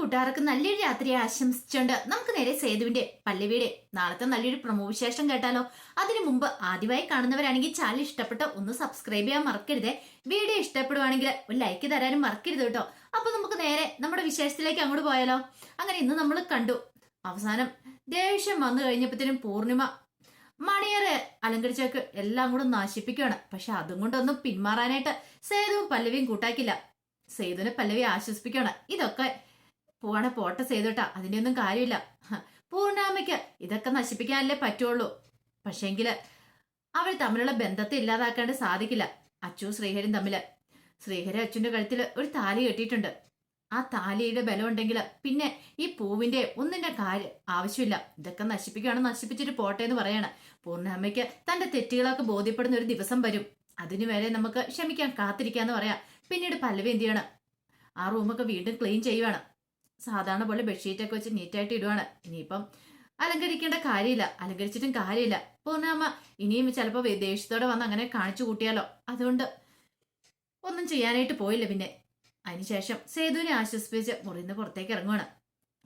കൂട്ടുകാർക്ക് നല്ലൊരു രാത്രി ആശംസിച്ചുകൊണ്ട് നമുക്ക് നേരെ സേതുവിന്റെ പല്ലവിയുടെ നാളത്തെ നല്ലൊരു പ്രമോ വിശേഷം കേട്ടാലോ? അതിനു മുമ്പ് ആദ്യമായി കാണുന്നവരാണെങ്കിൽ ചാനൽ ഇഷ്ടപ്പെട്ട ഒന്ന് സബ്സ്ക്രൈബ് ചെയ്യാൻ മറക്കരുതേ. വീഡിയോ ഇഷ്ടപ്പെടുവാണെങ്കിൽ ഒരു ലൈക്ക് തരാനും മറക്കരുത് കേട്ടോ. അപ്പൊ നമുക്ക് നേരെ നമ്മുടെ വിശേഷത്തിലേക്ക് അങ്ങോട്ട് പോയാലോ? അങ്ങനെ ഇന്ന് നമ്മൾ കണ്ടു. അവസാനം ദേഷ്യം വന്നു കഴിഞ്ഞപ്പോഴത്തേനും പൂർണിമ മണിയറെ അലങ്കരിച്ചൊക്കെ എല്ലാം കൂടെ നശിപ്പിക്കുകയാണ് പക്ഷെ അതും കൊണ്ടൊന്നും പിന്മാറാനായിട്ട് സേതുവും പല്ലവിയും കൂട്ടാക്കില്ല. സേതുവിനെ പല്ലവി ആശ്വസിപ്പിക്കുകയാണ് ഇതൊക്കെ പോവാണെ പോട്ടെ ചെയ്തോട്ടാ. അതിന്റെ ഒന്നും കാര്യമില്ല പൂർണാമയ്ക്ക് ഇതൊക്കെ നശിപ്പിക്കാനല്ലേ പറ്റുള്ളൂ. പക്ഷെങ്കിൽ അവർ തമ്മിലുള്ള ബന്ധത്തെ ഇല്ലാതാക്കാണ്ട് സാധിക്കില്ല. അച്ചു ശ്രീഹരിയും തമ്മിൽ. ശ്രീഹരി അച്ചുവിന്റെ കഴുത്തിൽ ഒരു താലി കെട്ടിയിട്ടുണ്ട്. ആ താലിയുടെ ബലം ഉണ്ടെങ്കിൽ പിന്നെ ഈ പൂവിന്റെ ഒന്നിന്റെ കാര്യം ആവശ്യമില്ല. ഇതൊക്കെ നശിപ്പിക്കുകയാണ് നശിപ്പിച്ചിട്ട് പോട്ടെ എന്ന് പറയാണ് പൂർണാമയ്ക്ക് തന്റെ തെറ്റുകളൊക്കെ ബോധ്യപ്പെടുന്ന ഒരു ദിവസം വരും. അതിനു വരെ നമുക്ക് ക്ഷമിക്കാൻ കാത്തിരിക്കാന്ന് പറയാം. പിന്നീട് പല്ലവി എന്ത് ചെയ്യണം? ആ റൂമൊക്കെ വീണ്ടും ക്ലീൻ ചെയ്യുവാണ്. സാധാരണ പോലെ ബെഡ്ഷീറ്റൊക്കെ വെച്ച് നീറ്റായിട്ട് ഇടുവാണ്. ഇനിയിപ്പം അലങ്കരിക്കേണ്ട കാര്യമില്ല. അലങ്കരിച്ചിട്ടും കാര്യമില്ല. പൂർണാമ്മ ഇനിയും ചിലപ്പോൾ ദേഷ്യത്തോടെ വന്ന് അങ്ങനെ കാണിച്ചു കൂട്ടിയാലോ? അതുകൊണ്ട് ഒന്നും ചെയ്യാനായിട്ട് പോയില്ല പിന്നെ. അതിനുശേഷം സേതുവിനെ ആശ്വസിപ്പിച്ച് മുറിയിൽ നിന്ന് പുറത്തേക്ക് ഇറങ്ങുവാണ്.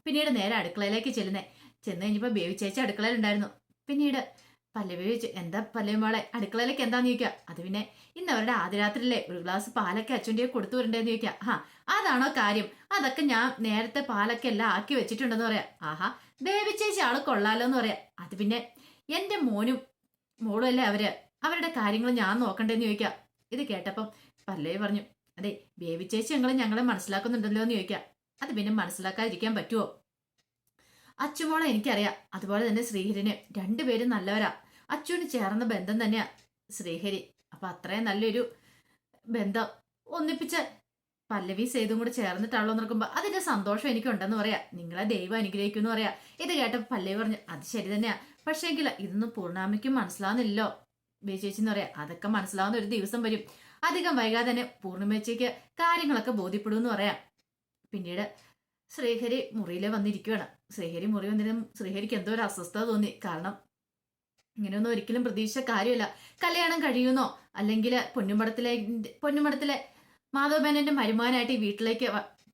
പിന്നീട് നേരെ അടുക്കളയിലേക്ക് ചെല്ലുന്നേ. ചെന്ന് കഴിഞ്ഞപ്പോൾ ബേബി ചേച്ചി അടുക്കളയിലുണ്ടായിരുന്നു. പിന്നീട് പല്ലവി ചോദിച്ചു എന്താ പല്ലവി മോളെ? അടുക്കളയിലേക്ക് എന്താന്ന് ചോദിക്കുക? അത് പിന്നെ ഇന്ന് അവരുടെ ആദ്യരാത്രിയിലെ ഒരു ഗ്ലാസ് പാലൊക്കെ അച്ഛന്റെ കൊടുത്തു വരണ്ടേന്ന് ചോദിക്കുക. ആ അതാണോ കാര്യം? അതൊക്കെ ഞാൻ നേരത്തെ പാലൊക്കെ എല്ലാം ആക്കി വെച്ചിട്ടുണ്ടെന്ന് പറയാം. ആഹാ ബേബിച്ചേച്ചി ആൾ കൊള്ളാലോ എന്ന് പറയാം. അത് പിന്നെ എന്റെ മോനും മോളും അല്ലേ അവർ? അവരുടെ കാര്യങ്ങൾ ഞാൻ നോക്കണ്ടേന്ന് ചോദിക്കുക. ഇത് കേട്ടപ്പം പല്ലവി പറഞ്ഞു അതെ ബേബിച്ചേച്ചി ഞങ്ങൾ ഞങ്ങളെ മനസ്സിലാക്കുന്നുണ്ടല്ലോ എന്ന് ചോദിക്കാം അത് പിന്നെ മനസ്സിലാക്കാതിരിക്കാൻ പറ്റുമോ അച്ചുമോളെ എനിക്കറിയാം. അതുപോലെ തന്നെ ശ്രീഹരിന്. രണ്ടുപേരും നല്ലവരാ. അച്ചുവിന് ചേർന്ന ബന്ധം തന്നെയാ ശ്രീഹരി. അപ്പൊ അത്രയും നല്ലൊരു ബന്ധം. ഒന്നിപ്പിച്ച പല്ലവി സേതും കൂടെ ചേർന്നിട്ടാണല്ലോ നോക്കുമ്പോ അതിന്റെ സന്തോഷം എനിക്കുണ്ടെന്ന് പറയാ. നിങ്ങളെ ദൈവം അനുഗ്രഹിക്കുന്നു പറയാ. ഇത് കേട്ടപ്പോ പല്ലവി പറഞ്ഞു അത് ശരി തന്നെയാ. പക്ഷേങ്കിൽ ഇതൊന്നും പൂർണാമയ്ക്കും മനസ്സിലാവുന്നില്ലല്ലോ. ബേച്ചേച്ചി എന്ന് പറയാ അതൊക്കെ മനസ്സിലാവുന്ന ഒരു ദിവസം വരും. അധികം വൈകാതെ തന്നെ പൂർണിമേച്ചയ്ക്ക് കാര്യങ്ങളൊക്കെ ബോധ്യപ്പെടുമെന്ന് പറയാം. പിന്നീട് ശ്രീഹരി മുറിയിൽ വന്നിരിക്കുകയാണ് ശ്രീഹരി മുറി വന്നിരുന്ന ശ്രീഹരിക്ക് എന്തോ ഒരു അസ്വസ്ഥത തോന്നി. കാരണം ഇങ്ങനെയൊന്നും ഒരിക്കലും പ്രതീക്ഷിച്ച കാര്യമില്ല. കല്യാണം കഴിയുന്നോ? അല്ലെങ്കിൽ പൊന്നുമടത്തിലെ പൊന്നുമടത്തിലെ മാധവമേനന്റെ മരുമാനായിട്ട് ഈ വീട്ടിലേക്ക്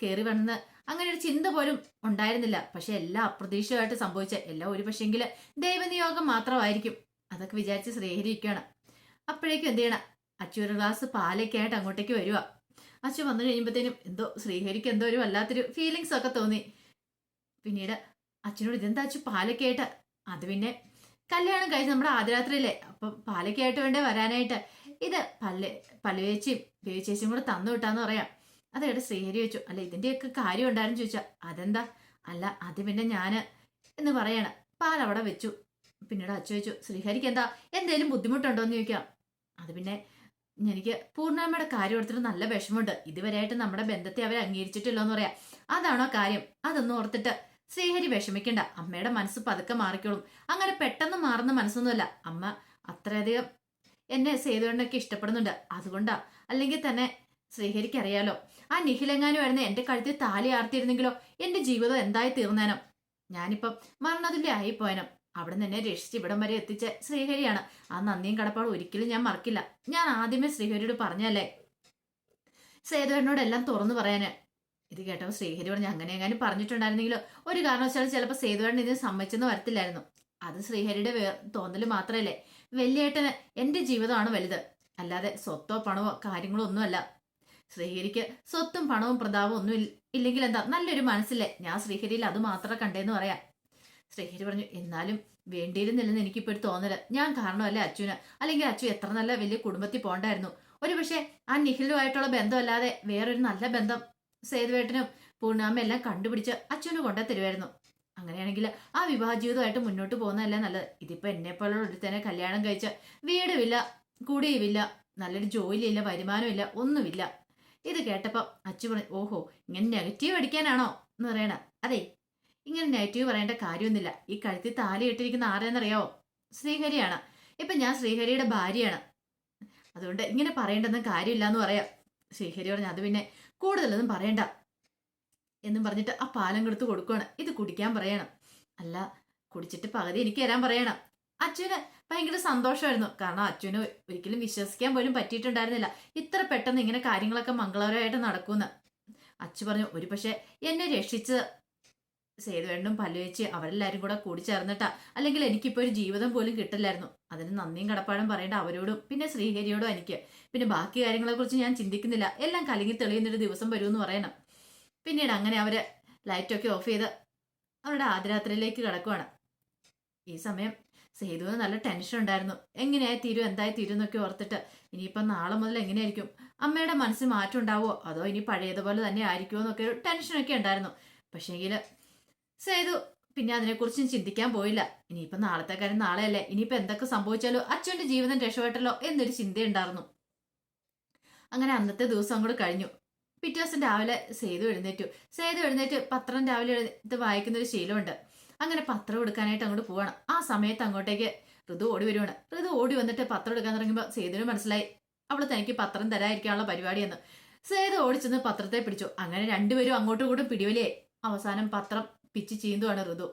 കയറി വന്ന് അങ്ങനെ ഒരു ചിന്ത പോലും ഉണ്ടായിരുന്നില്ല. പക്ഷെ എല്ലാം അപ്രതീക്ഷിതമായിട്ട് സംഭവിച്ച എല്ലാം ഒരു പക്ഷേങ്കിൽ ദൈവനിയോഗം മാത്രമായിരിക്കും. അതൊക്കെ വിചാരിച്ച് ശ്രീഹരി ഇരിക്കുകയാണ് അപ്പോഴേക്കും എന്ത് ചെയ്യണം? അച്ചു ഒരു ഗ്ലാസ് പാലൊക്കെ ആയിട്ട് അങ്ങോട്ടേക്ക് വരിക അച്ചു വന്നു കഴിയുമ്പോഴത്തേനും എന്തോ ശ്രീഹരിക്ക് എന്തോ ഒരു വല്ലാത്തൊരു ഫീലിങ്സ് ഒക്കെ തോന്നി. പിന്നീട് അച്ഛനോട് ഇതെന്താ അച്ചു പാലൊക്കെ ആയിട്ട് അത് പിന്നെ കല്യാണം കഴിച്ച് നമ്മുടെ ആദ്യരാത്രിയില്ലേ അപ്പം പാലക്കായിട്ട് വേണ്ടേ വരാനായിട്ട്. ഇത് പല്ല് പല്ലുവേച്ചിയും ബേച്ചേച്ചിയും കൂടെ തന്നു വിട്ടാന്ന് പറയാം. അതേടെ ശ്രീഹരി വെച്ചു അല്ല ഇതിന്റെയൊക്കെ കാര്യം ഉണ്ടായിരുന്നു? ചോദിച്ചാ അതെന്താ? അല്ല അത് പിന്നെ ഞാൻ എന്ന് പറയാണ്. അവിടെ വെച്ചു. പിന്നീട് അച്ഛ വെച്ചു ശ്രീഹരിക്ക് എന്താ? എന്തേലും ബുദ്ധിമുട്ടുണ്ടോ എന്ന് ചോദിക്കാം. അത് പിന്നെ എനിക്ക് പൂർണമ്മയുടെ കാര്യം ഓർത്തിട്ട് നല്ല വിഷമമുണ്ട്. ഇതുവരെയായിട്ട് നമ്മുടെ ബന്ധത്തെ അവർ അംഗീകരിച്ചിട്ടില്ലോ എന്ന് പറയാം. അതാണോ കാര്യം? അതൊന്നും ഓർത്തിട്ട് ശ്രീഹരി വിഷമിക്കണ്ട. അമ്മയുടെ മനസ്സ് പതുക്കെ മാറിക്കോളും. അങ്ങനെ പെട്ടെന്ന് മാറുന്ന മനസ്സൊന്നുമല്ല. അമ്മ അത്രയധികം എന്നെ സേതുവണ്ണൊക്കെ ഇഷ്ടപ്പെടുന്നുണ്ട്. അതുകൊണ്ടാ. അല്ലെങ്കിൽ തന്നെ ശ്രീഹരിക്ക് അറിയാലോ ആ നിഖിലെങ്ങാനും വരുന്ന എന്റെ കഴുത്തിൽ താലി ആർത്തിയിരുന്നെങ്കിലോ എന്റെ ജീവിതം എന്തായി തീർന്നേനോ. ഞാനിപ്പം മരണതുല്യ ആയിപ്പോയനം. അവിടെ നിന്ന് എന്നെ രക്ഷിച്ച് ഇവിടം വരെ എത്തിച്ച ശ്രീഹരിയാണ്. ആ നന്ദിയും കടപ്പാടും ഒരിക്കലും ഞാൻ മറക്കില്ല. ഞാൻ ആദ്യമേ ശ്രീഹരിയോട് പറഞ്ഞല്ലേ? സേതുവരനോടെല്ലാം എല്ലാം തുറന്നു പറയാന്. ഇത് കേട്ടപ്പോൾ ശ്രീഹരി പറഞ്ഞു അങ്ങനെ എങ്ങാനും പറഞ്ഞിട്ടുണ്ടായിരുന്നെങ്കിലോ? ഒരു കാരണവശാലും ചിലപ്പോൾ സേതുവേട്ടൻ ഇതിന് സമ്മതിച്ചെന്ന് വരത്തില്ലായിരുന്നു. അത് ശ്രീഹരിയുടെ വേ തോന്നൽ മാത്രമല്ലേ? വലിയേട്ടന് എന്റെ ജീവിതമാണ് വലുത്. അല്ലാതെ സ്വത്തോ പണമോ കാര്യങ്ങളോ ഒന്നുമല്ല. ശ്രീഹരിക്ക് സ്വത്തും പണവും പ്രതാപവും ഒന്നും ഇല്ല ഇല്ലെങ്കിൽ എന്താ? നല്ലൊരു മനസ്സില്ലേ? ഞാൻ ശ്രീഹരിയിൽ അത് മാത്രമേ കണ്ടേന്ന് പറയാം. ശ്രീഹരി പറഞ്ഞു എന്നാലും വേണ്ടിയിരുന്നില്ലെന്ന് എനിക്കിപ്പോൾ ഒരു തോന്നൽ. ഞാൻ കാരണമല്ലേ അച്ഛന്? അല്ലെങ്കിൽ അച്ഛൻ എത്ര നല്ല വലിയ കുടുംബത്തിൽ പോണ്ടായിരുന്നു? ഒരു പക്ഷേ ആ നിഖിലുമായിട്ടുള്ള ബന്ധമല്ലാതെ വേറൊരു നല്ല ബന്ധം സേതുവേട്ടനും പൂർണാമ്മ എല്ലാം കണ്ടുപിടിച്ച് അച്ഛന് കൊണ്ടു തരുമായിരുന്നു അങ്ങനെയാണെങ്കിൽ ആ വിവാഹ ജീവിതമായിട്ട് മുന്നോട്ട് പോകുന്നതല്ലേ നല്ലത്. ഇതിപ്പോ എന്നെ പോലുള്ള ഒരുത്തനെ കല്യാണം കഴിച്ച വീടുമില്ല കൂടിയുമില്ല നല്ലൊരു ജോലിയില്ല വരുമാനമില്ല ഒന്നുമില്ല. ഇത് കേട്ടപ്പം അച്ഛൻ പറഞ്ഞു ഓഹോ ഇങ്ങനെ നെഗറ്റീവ് അടിക്കാനാണോ? എന്ന് പറയണ. അതെ ഇങ്ങനെ നെഗറ്റീവ് പറയേണ്ട കാര്യമൊന്നുമില്ല. ഈ കഴുത്തിൽ താലി ഇട്ടിരിക്കുന്ന ആരെന്നറിയാവോ? ശ്രീഹരിയാണ്. ഇപ്പൊ ഞാൻ ശ്രീഹരിയുടെ ഭാര്യയാണ്. അതുകൊണ്ട് ഇങ്ങനെ പറയേണ്ടെന്ന് കാര്യമില്ല എന്ന് പറയാം. ശ്രീഹരി പറഞ്ഞു അത് പിന്നെ കൂടുതലൊന്നും പറയണ്ട. എന്നും പറഞ്ഞിട്ട് ആ പാലം കൊടുത്ത് കൊടുക്കുകയാണ് ഇത് കുടിക്കാൻ പറയണം. അല്ല കുടിച്ചിട്ട് പകുതി എനിക്ക് തരാൻ പറയണം. അച്ഛന് ഭയങ്കര സന്തോഷമായിരുന്നു. കാരണം അച്ഛന് ഒരിക്കലും വിശ്വസിക്കാൻ പോലും പറ്റിയിട്ടുണ്ടായിരുന്നില്ല. ഇത്ര പെട്ടെന്ന് ഇങ്ങനെ കാര്യങ്ങളൊക്കെ മംഗളകരമായിട്ട് നടക്കുമെന്ന്. അച്ഛൻ പറഞ്ഞു ഒരു പക്ഷേ എന്നെ രക്ഷിച്ച് സേതുവേണ്ടും പല്ലുവെച്ച് അവരെല്ലാരും കൂടെ കൂടി ചേർന്നിട്ടാ അല്ലെങ്കിൽ എനിക്കിപ്പോ ഒരു ജീവിതം പോലും കിട്ടില്ലായിരുന്നു. അതിന് നന്ദിയും കടപ്പാടും പറയേണ്ട അവരോടും പിന്നെ ശ്രീഹരിയോടും എനിക്ക്. പിന്നെ ബാക്കി കാര്യങ്ങളെ കുറിച്ച് ഞാൻ ചിന്തിക്കുന്നില്ല. എല്ലാം കലങ്ങി തെളിയുന്നൊരു ദിവസം വരുമെന്ന് പറയണം. പിന്നീട് അങ്ങനെ അവർ ലൈറ്റൊക്കെ ഓഫ് ചെയ്ത് അവരുടെ ആദ്യരാത്രിയിലേക്ക് കിടക്കുവാണ്. ഈ സമയം സേതുവിന് നല്ല ടെൻഷൻ ഉണ്ടായിരുന്നു. എങ്ങനെയായി തീരും എന്തായി തീരും എന്നൊക്കെ ഓർത്തിട്ട് ഇനിയിപ്പം നാളെ മുതൽ എങ്ങനെയായിരിക്കും? അമ്മയുടെ മനസ്സിൽ മാറ്റം ഉണ്ടാവോ? അതോ ഇനി പഴയതുപോലെ തന്നെ ആയിരിക്കുമോ എന്നൊക്കെ ഒരു ടെൻഷനൊക്കെ ഉണ്ടായിരുന്നു. പക്ഷേങ്കിൽ സേതു പിന്നെ അതിനെക്കുറിച്ചും ചിന്തിക്കാൻ പോയില്ല. ഇനിയിപ്പോ നാളത്തെ കാര്യം നാളെയല്ലേ. ഇനിയിപ്പോ എന്തൊക്കെ സംഭവിച്ചാലോ അച്ഛന്റെ ജീവിതം രക്ഷപ്പെട്ടല്ലോ എന്നൊരു ചിന്തയുണ്ടായിരുന്നു. അങ്ങനെ അന്നത്തെ ദിവസം കൂടെ കഴിഞ്ഞു. പിറ്റേ ദിവസം രാവിലെ സേതു എഴുന്നേറ്റു. സേതു എഴുന്നേറ്റ് പത്രം രാവിലെ എഴുന്നേറ്റ് വായിക്കുന്ന ഒരു ശീലമുണ്ട്. അങ്ങനെ പത്രം എടുക്കാനായിട്ട് അങ്ങോട്ട് പോവാണ്. ആ സമയത്ത് അങ്ങോട്ടേക്ക് ഋതു ഓടി വരുവാണ്. ഋതു ഓടി വന്നിട്ട് പത്രം എടുക്കാൻ തുടങ്ങുമ്പോൾ സേതുവിന് മനസ്സിലായി. അവൾ തനിക്ക് പത്രം തരാതിരിക്കാനുള്ള പരിപാടിയെന്ന്. സേതു ഓടിച്ചെന്ന് പത്രത്തെ പിടിച്ചു. അങ്ങനെ രണ്ടുപേരും അങ്ങോട്ടും ഇങ്ങോട്ടും പിടിവലിയായി. അവസാനം പത്രം പിച്ച് ചീന്തുവാണ് ഋതു.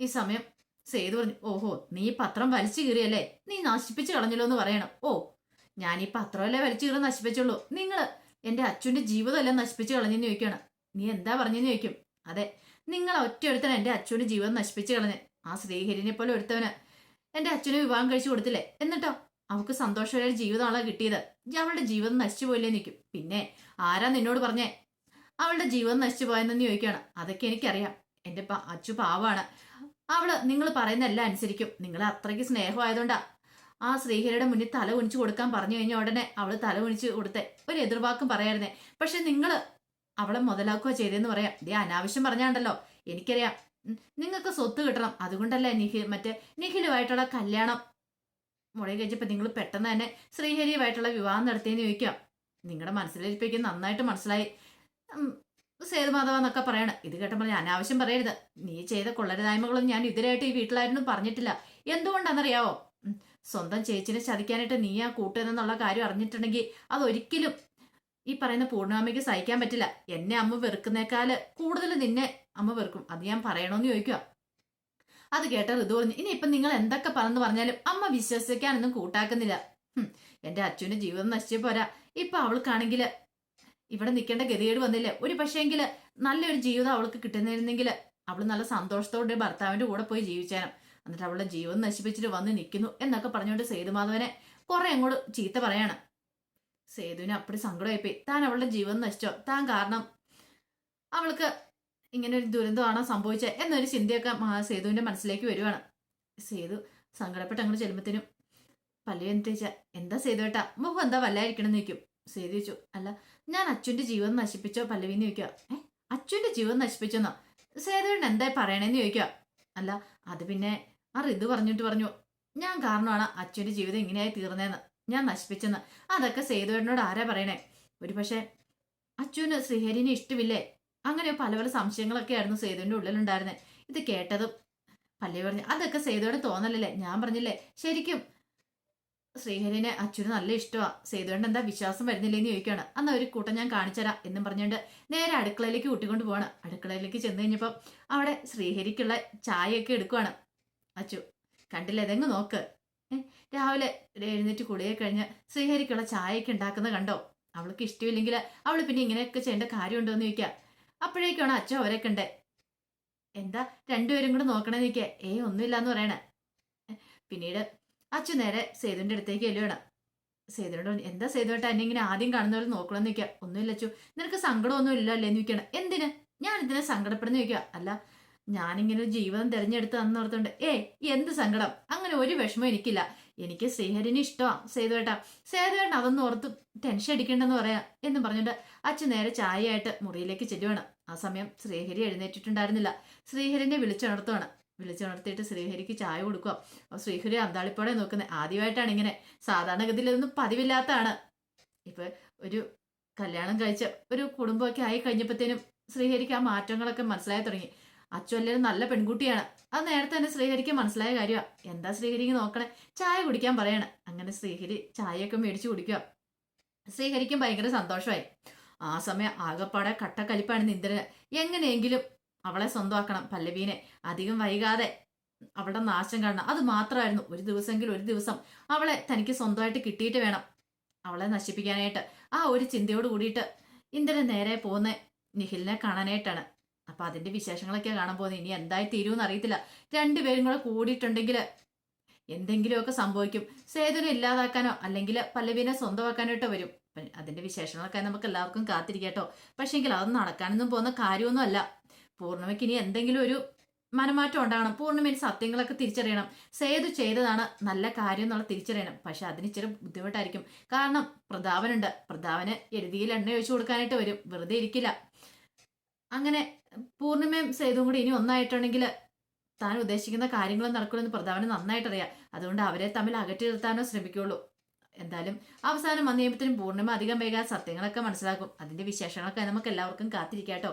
ഈ സമയം സേതു പറഞ്ഞു ഓഹോ നീ പത്രം വലിച്ചു കീറിയല്ലേ? നീ നശിപ്പിച്ച് കളഞ്ഞല്ലോ എന്ന് പറയണം. ഓ ഞാൻ ഈ പത്രമല്ലേ വലിച്ചു കീറി നശിപ്പിച്ചുള്ളൂ? നിങ്ങൾ എന്റെ അച്ഛന്റെ ജീവിതമെല്ലാം നശിപ്പിച്ച് കളഞ്ഞെന്ന് ചോദിക്കുകയാണ്. നീ എന്താ പറഞ്ഞെന്ന് ചോദിക്കും. അതെ നിങ്ങൾ ഒറ്റ ഒരുത്തൻ എന്റെ അച്ഛന്റെ ജീവിതം നശിപ്പിച്ച് കളഞ്ഞ് ആ ശ്രീഹരിനെ പോലെ ഒരുത്തവന് എന്റെ അച്ഛനെ വിവാഹം കഴിച്ചു കൊടുത്തില്ലേ? എന്നിട്ടോ? അവൾക്ക് സന്തോഷമായ ഒരു ജീവിതമാണല്ലോ കിട്ടിയത്. അവളുടെ ജീവിതം നശിച്ചു പോയില്ലേ നിൽക്കും പിന്നെ ആരാ നിന്നോട് പറഞ്ഞേ? അവളുടെ ജീവൻ നശിച്ചു പോയെന്നു ചോദിക്കുകയാണ്. അതൊക്കെ എനിക്കറിയാം. എന്റെ അച്ഛു പാവാണ്. അവൾ നിങ്ങൾ പറയുന്നതെല്ലാം അനുസരിക്കും. നിങ്ങൾ അത്രയ്ക്ക് സ്നേഹമായതുകൊണ്ടാ. ആ ശ്രീഹരിയുടെ മുന്നിൽ തല കുനിച്ചു കൊടുക്കാൻ പറഞ്ഞു കഴിഞ്ഞ ഉടനെ അവൾ തല കുനിച്ച് കൊടുത്തെ ഒരു എതിർവാക്കും പറയായിരുന്നേ. പക്ഷെ നിങ്ങൾ അവളെ മുതലാക്കുക ചെയ്തെന്ന് പറയാം. ദേ അനാവശ്യം പറഞ്ഞാണ്ടല്ലോ. എനിക്കറിയാം. നിങ്ങൾക്ക് സ്വത്ത് കിട്ടണം. അതുകൊണ്ടല്ലേ നിഖിൽ മറ്റേ നിഖിലുമായിട്ടുള്ള കല്യാണം മുളകി കഴിച്ചപ്പോൾ നിങ്ങൾ പെട്ടെന്ന് തന്നെ ശ്രീഹരിയുമായിട്ടുള്ള വിവാഹം നടത്തിയെന്ന് ചോദിക്കാം. നിങ്ങളുടെ മനസ്സിലിരിപ്പിക്കും നന്നായിട്ട് മനസ്സിലായി. സേതുമാധവ എന്നൊക്കെ പറയണം. ഇത് കേട്ടപ്പോൾ ഞാൻ അനാവശ്യം പറയരുത്. നീ ചെയ്ത കൊള്ളരുതായ്മകളൊന്നും ഞാൻ ഇതിലായിട്ട് ഈ വീട്ടിലായിരുന്നു പറഞ്ഞിട്ടില്ല. എന്തുകൊണ്ടാണെന്നറിയാവോ? സ്വന്തം ചേച്ചിനെ ചതിക്കാനായിട്ട് നീ ആ കൂട്ടുന്നുള്ള കാര്യം അറിഞ്ഞിട്ടുണ്ടെങ്കിൽ അതൊരിക്കലും ഈ പറയുന്ന പൂർണാമയ്ക്ക് സഹിക്കാൻ പറ്റില്ല. എന്നെ അമ്മ വെറുക്കുന്നേക്കാൾ കൂടുതൽ നിന്നെ അമ്മ വെറുക്കും. അത് ഞാൻ പറയണോന്ന് ചോദിക്കുക അത് കേട്ട ഋതു പറഞ്ഞു ഇനി ഇപ്പൊ നിങ്ങൾ എന്തൊക്കെ പറഞ്ഞു പറഞ്ഞാലും അമ്മ വിശ്വസിക്കാനൊന്നും കൂട്ടാക്കുന്നില്ല. എന്റെ അച്ഛന്റെ ജീവിതം നശിച്ചു പോരാ. ഇപ്പൊ അവൾക്കാണെങ്കിൽ ഇവിടെ നിൽക്കേണ്ട ഗതികേട് വന്നില്ല. ഒരു പക്ഷേങ്കിൽ നല്ലൊരു ജീവിതം അവൾക്ക് കിട്ടുന്നിരുന്നെങ്കിൽ അവൾ നല്ല സന്തോഷത്തോടെ ഭർത്താവിന്റെ കൂടെ പോയി ജീവിച്ചാനും. എന്നിട്ട് അവളുടെ ജീവൻ നശിപ്പിച്ചിട്ട് വന്ന് നിൽക്കുന്നു എന്നൊക്കെ പറഞ്ഞുകൊണ്ട് സേതുമാധവനെ കുറെ അങ്ങോട്ട് ചീത്ത പറയാണ്. സേതുവിന് അപ്പടി സങ്കടമായിപ്പോയി. താൻ അവളുടെ ജീവൻ നശിച്ചോ? താൻ കാരണം അവൾക്ക് ഇങ്ങനെ ഒരു ദുരന്തമാണോ സംഭവിച്ചത് എന്നൊരു ചിന്തയൊക്കെ സേതുവിന്റെ മനസ്സിലേക്ക് വരുവാണ്. സേതു സങ്കടപ്പെട്ട് അങ്ങോട്ട് ചെല്ലുമ്പത്തേനും പല്ലു എന്താ സേതു ഏട്ടാ? മുഖം എന്താ വല്ലായിരിക്കണം ചോദിക്കും. സേതു അല്ല ഞാൻ അച്ഛന്റെ ജീവൻ നശിപ്പിച്ചോ? പല്ലവിന്ന് ചോദിക്കുക ഏ അച്ഛന്റെ ജീവൻ നശിപ്പിച്ചെന്നോ? സേതുവേട്ടൻ എന്തായി പറയണേന്ന് ചോദിക്കുക അല്ല അത് പിന്നെ ആ ഋതു പറഞ്ഞിട്ട് പറഞ്ഞു ഞാൻ കാരണമാണ് അച്ഛന്റെ ജീവിതം ഇങ്ങനെയായി തീർന്നതെന്ന് ഞാൻ നശിപ്പിച്ചെന്ന്. അതൊക്കെ സേതുവേട്ടനോട് ആരാ പറയണേ? ഒരു പക്ഷേ അച്ഛന് ശ്രീഹരിനെ ഇഷ്ടമില്ലേ? അങ്ങനെ പല പല സംശയങ്ങളൊക്കെ ആയിരുന്നു സേതുവിന്റെ ഉള്ളിലുണ്ടായിരുന്നത് ഇത് കേട്ടതും പല്ലി പറഞ്ഞു അതൊക്കെ സേതുവോട് തോന്നലല്ലേ? ഞാൻ പറഞ്ഞില്ലേ? ശരിക്കും ശ്രീഹരിനെ അച്ഛന് നല്ല ഇഷ്ടമാ സേതുകൊണ്ട് എന്താ വിശ്വാസം വരുന്നില്ലേന്ന് ചോദിക്കുകയാണ് അന്ന് ഒരു കൂട്ടം ഞാൻ കാണിച്ചുതരാം എന്നും പറഞ്ഞുകൊണ്ട് നേരെ അടുക്കളയിലേക്ക് കൂട്ടിക്കൊണ്ട് പോവാണ്. അടുക്കളയിലേക്ക് ചെന്ന് കഴിഞ്ഞപ്പോൾ അവിടെ ശ്രീഹരിക്കുള്ള ചായയൊക്കെ എടുക്കുവാണ്. അച്ചു കണ്ടില്ല ഇതെങ്ങ് നോക്ക്? രാവിലെ എഴുന്നേറ്റ് കുളിയെ കഴിഞ്ഞ് ശ്രീഹരിക്കുള്ള ചായയൊക്കെ ഉണ്ടാക്കുന്നത് കണ്ടോ? അവൾക്ക് ഇഷ്ടമില്ലെങ്കിൽ അവൾ പിന്നെ ഇങ്ങനെയൊക്കെ ചെയ്യേണ്ട കാര്യമുണ്ടോ എന്ന് ചോദിക്കുക അപ്പോഴേക്കാണ് അച്ഛൻ അവരൊക്കെ കണ്ടേ. എന്താ രണ്ടുപേരും കൂടെ നോക്കണേ നിൽക്കുക ഏ ഒന്നുമില്ല എന്ന് പറയണേ. പിന്നീട് അച്ഛൻ നേരെ സേതുവിന്റെ അടുത്തേക്ക് ചെല്ലുവാണ് സേതുവിനോട് എന്താ സേതുവേട്ടാ എന്നെ ഇങ്ങനെ ആദ്യം കാണുന്നവർ നോക്കണമെന്ന് നിൽക്കുക ഒന്നുമില്ല അച്ചു. നിനക്ക് സങ്കടമൊന്നും ഇല്ലല്ലേ എന്ന് ചോദിക്കണം എന്തിന്? ഞാൻ ഇതിനെ സങ്കടപ്പെടുന്ന ചോദിക്കുക. അല്ല ഞാനിങ്ങനെ ഒരു ജീവിതം തിരഞ്ഞെടുത്ത് അന്ന് ഓർത്തുണ്ട് ഏ എന്ത് സങ്കടം? അങ്ങനെ ഒരു വിഷമം എനിക്കില്ല. എനിക്ക് ശ്രീഹരിനെ ഇഷ്ടമാണ് സേതുവേട്ടാ സേതുവേട്ടൻ അതൊന്നും ഓർത്ത് ടെൻഷൻ അടിക്കണ്ടെന്ന് പറയാം എന്ന് പറഞ്ഞിട്ട് അച്ഛൻ നേരെ ചായയായിട്ട് മുറിയിലേക്ക് ചെല്ലുവാണ്. ആ സമയം ശ്രീഹരി എഴുന്നേറ്റിട്ടുണ്ടായിരുന്നില്ല. ശ്രീഹരിനെ വിളിച്ചുണർത്തുവാണ്. വിളിച്ചുണർത്തിയിട്ട് ശ്രീഹരിക്ക് ചായ കൊടുക്കുക. അപ്പോൾ ശ്രീഹരി അന്താളിപ്പോടെ നോക്കുന്നത് ആദ്യമായിട്ടാണ് ഇങ്ങനെ സാധാരണഗതിയിൽ ഇതൊന്നും പതിവില്ലാത്തതാണ് ഇപ്പൊ ഒരു കല്യാണം കഴിച്ച ഒരു കുടുംബമൊക്കെ ആയി കഴിഞ്ഞപ്പോഴത്തേനും ശ്രീഹരിക്ക് ആ മാറ്റങ്ങളൊക്കെ മനസ്സിലായി തുടങ്ങി. അച്ചുവല്ലൊരു നല്ല പെൺകുട്ടിയാണ്. അത് നേരത്തെ തന്നെ ശ്രീഹരിക്ക് മനസ്സിലായ കാര്യമാണ് എന്താ ശ്രീഹരിക്ക് നോക്കണേ? ചായ കുടിക്കാൻ പറയണം. അങ്ങനെ ശ്രീഹരി ചായയൊക്കെ മേടിച്ചു കുടിക്കുക. ശ്രീഹരിക്കും ഭയങ്കര സന്തോഷമായി. ആ സമയം ആകപ്പാടെ കട്ടക്കലിപ്പാണ് ഇന്ദ്രന് എങ്ങനെയെങ്കിലും അവളെ സ്വന്തമാക്കണം. പല്ലവീനെ അധികം വൈകാതെ അവളുടെ നാശം കാണണം അത് മാത്രമായിരുന്നു. ഒരു ദിവസമെങ്കിലും ഒരു ദിവസം അവളെ തനിക്ക് സ്വന്തമായിട്ട് കിട്ടിയിട്ട് വേണം അവളെ നശിപ്പിക്കാനായിട്ട്. ആ ഒരു ചിന്തയോട് കൂടിയിട്ട് ഇന്ദ്രൻ നേരെ പോകുന്ന നിഖിലിനെ കാണാനായിട്ടാണ്. അപ്പൊ അതിന്റെ വിശേഷങ്ങളൊക്കെ കാണാൻ പോകുന്നത് ഇനി എന്തായി തീരുമെന്ന് അറിയത്തില്ല. രണ്ടുപേരും കൂടെ കൂടിയിട്ടുണ്ടെങ്കിൽ എന്തെങ്കിലുമൊക്കെ സംഭവിക്കും. സേതുവിനെ ഇല്ലാതാക്കാനോ അല്ലെങ്കിൽ പല്ലവീനെ സ്വന്തമാക്കാനായിട്ടോ വരും. അതിന്റെ വിശേഷങ്ങളൊക്കെ നമുക്ക് എല്ലാവർക്കും കാത്തിരിക്കട്ടോ പക്ഷെങ്കിൽ അതൊന്നും നടക്കാനൊന്നും പോകുന്ന കാര്യമൊന്നും അല്ല പൂർണിമയ്ക്ക് ഇനി എന്തെങ്കിലും ഒരു മനമാറ്റം ഉണ്ടാകണം പൂർണിമയിൽ സത്യങ്ങളൊക്കെ തിരിച്ചറിയണം. സേതു ചെയ്തതാണ് നല്ല കാര്യം എന്നുള്ള തിരിച്ചറിയണം. പക്ഷെ അതിന് ഇച്ചിരി ബുദ്ധിമുട്ടായിരിക്കും. കാരണം പ്രതാപനുണ്ട്. പ്രതാപന് എഴുതിയിൽ എണ്ണ ഒഴിച്ചു കൊടുക്കാനായിട്ട് വരും. വെറുതെ ഇരിക്കില്ല. അങ്ങനെ പൂർണിമയും സേതുവും കൂടി ഇനി ഒന്നായിട്ടുണ്ടെങ്കിൽ താൻ ഉദ്ദേശിക്കുന്ന കാര്യങ്ങളും നടക്കുമെന്ന് പ്രതാപന് നന്നായിട്ടറിയാം. അതുകൊണ്ട് അവരെ തമ്മിൽ അകറ്റി നിർത്താനോ ശ്രമിക്കുള്ളൂ. എന്തായാലും അവസാനം വന്നു കഴിയുമ്പോഴത്തേനും പൂർണിമ അധികം വേഗം സത്യങ്ങളൊക്കെ മനസ്സിലാക്കും. അതിന്റെ വിശേഷങ്ങളൊക്കെ നമുക്ക് എല്ലാവർക്കും കാത്തിരിക്കാട്ടോ